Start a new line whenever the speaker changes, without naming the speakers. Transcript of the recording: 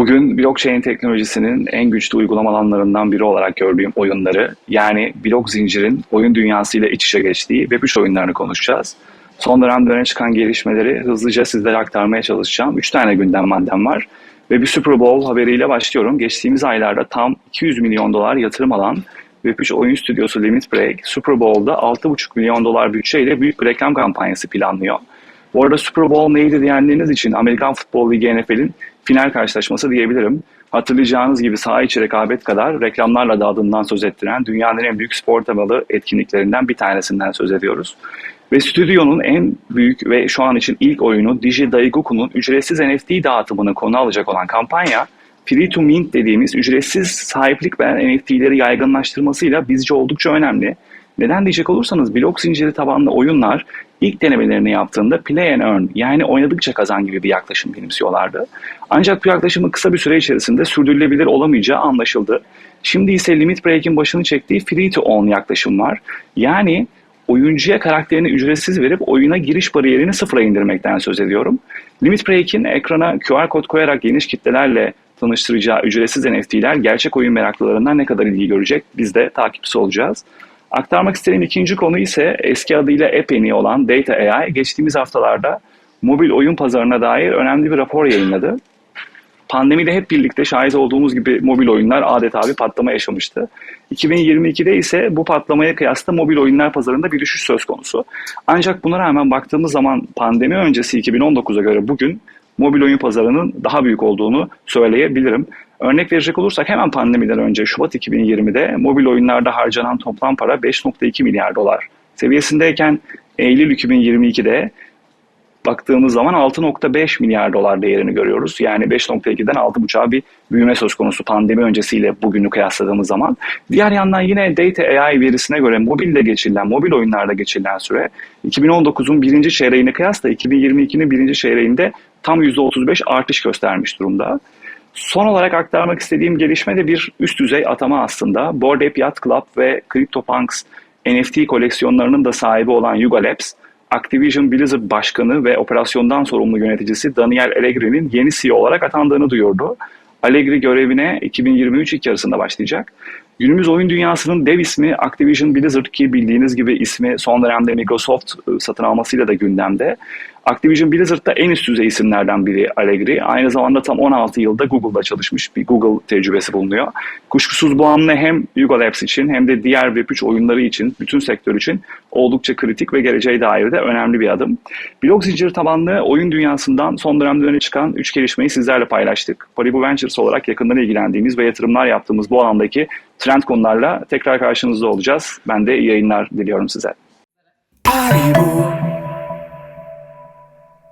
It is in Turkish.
Bugün blockchain teknolojisinin en güçlü uygulama alanlarından biri olarak gördüğüm oyunları, yani blok zincirin oyun dünyasıyla iç içe geçtiği Web3 oyunlarını konuşacağız. Son dönemde öne çıkan gelişmeleri hızlıca sizlere aktarmaya çalışacağım. 3 tane gündem maddem var. Ve bir Super Bowl haberiyle başlıyorum. Geçtiğimiz aylarda tam 200 milyon dolar yatırım alan Web3 oyun stüdyosu Limit Break, Super Bowl'da 6,5 milyon dolar bütçeyle büyük bir reklam kampanyası planlıyor. Bu arada Super Bowl neydi diyenleriniz için Amerikan Futbol Ligi NFL'in final karşılaşması diyebilirim. Hatırlayacağınız gibi saha içi rekabet kadar reklamlarla da söz ettiren dünyanın en büyük spor temalı etkinliklerinden bir tanesinden söz ediyoruz. Ve stüdyonun en büyük ve şu an için ilk oyunu Digi Daiguku'nun ücretsiz NFT dağıtımını konu alacak olan kampanya Free to Mint dediğimiz ücretsiz sahiplik veren NFT'leri yaygınlaştırmasıyla bizce oldukça önemli. Neden diyecek olursanız blok zinciri tabanlı oyunlar ilk denemelerini yaptığında play and earn yani oynadıkça kazan gibi bir yaklaşım benimsiyorlardı. Ancak bu yaklaşımın kısa bir süre içerisinde sürdürülebilir olamayacağı anlaşıldı. Şimdi ise Limit Break'in başını çektiği free to own yaklaşım var. Yani oyuncuya karakterini ücretsiz verip oyuna giriş bariyerini sıfıra indirmekten söz ediyorum. Limit Break'in ekrana QR kod koyarak geniş kitlelerle tanıştıracağı ücretsiz NFT'ler gerçek oyun meraklılarından ne kadar ilgi görecek biz de takipçisi olacağız. Aktarmak istediğim ikinci konu ise eski adıyla Epeni olan Data AI geçtiğimiz haftalarda mobil oyun pazarına dair önemli bir rapor yayınladı. Pandemide hep birlikte şahit olduğumuz gibi mobil oyunlar adeta bir patlama yaşamıştı. 2022'de ise bu patlamaya kıyasla mobil oyunlar pazarında bir düşüş söz konusu. Ancak buna rağmen baktığımız zaman pandemi öncesi 2019'a göre bugün mobil oyun pazarının daha büyük olduğunu söyleyebilirim. Örnek verecek olursak hemen pandemiden önce Şubat 2020'de mobil oyunlarda harcanan toplam para 5.2 milyar dolar seviyesindeyken Eylül 2022'de baktığımız zaman 6.5 milyar dolar değerini görüyoruz. Yani 5.2'den 6.5'a bir büyüme söz konusu pandemi öncesiyle bugünü kıyasladığımız zaman. Diğer yandan yine Data AI verisine göre mobilde geçirilen, mobil oyunlarda geçirilen süre 2019'un birinci çeyreğine kıyasla 2022'nin birinci çeyreğinde tam %35 artış göstermiş durumda. Son olarak aktarmak istediğim gelişme de bir üst düzey atama aslında. Bored Ape Yacht Club ve CryptoPunks NFT koleksiyonlarının da sahibi olan Yuga Labs, Activision Blizzard Başkanı ve operasyondan sorumlu yöneticisi Daniel Allegri'nin yeni CEO olarak atandığını duyurdu. Allegri görevine 2023 ilk yarısında başlayacak. Günümüz oyun dünyasının dev ismi Activision Blizzard ki bildiğiniz gibi ismi son dönemde Microsoft satın almasıyla da gündemde. Activision Blizzard'da en üst düzey isimlerden biri Allegri. Aynı zamanda tam 16 yılda Google'da çalışmış bir Google tecrübesi bulunuyor. Kuşkusuz bu hamle hem Yuga Labs için hem de diğer Web3 oyunları için, bütün sektör için oldukça kritik ve geleceğe dair de önemli bir adım. Blok zinciri tabanlı oyun dünyasından son dönemde öne çıkan 3 gelişmeyi sizlerle paylaştık. Paribu Ventures olarak yakından ilgilendiğimiz ve yatırımlar yaptığımız bu alandaki trend konularla tekrar karşınızda olacağız. Ben de iyi yayınlar diliyorum size.
Party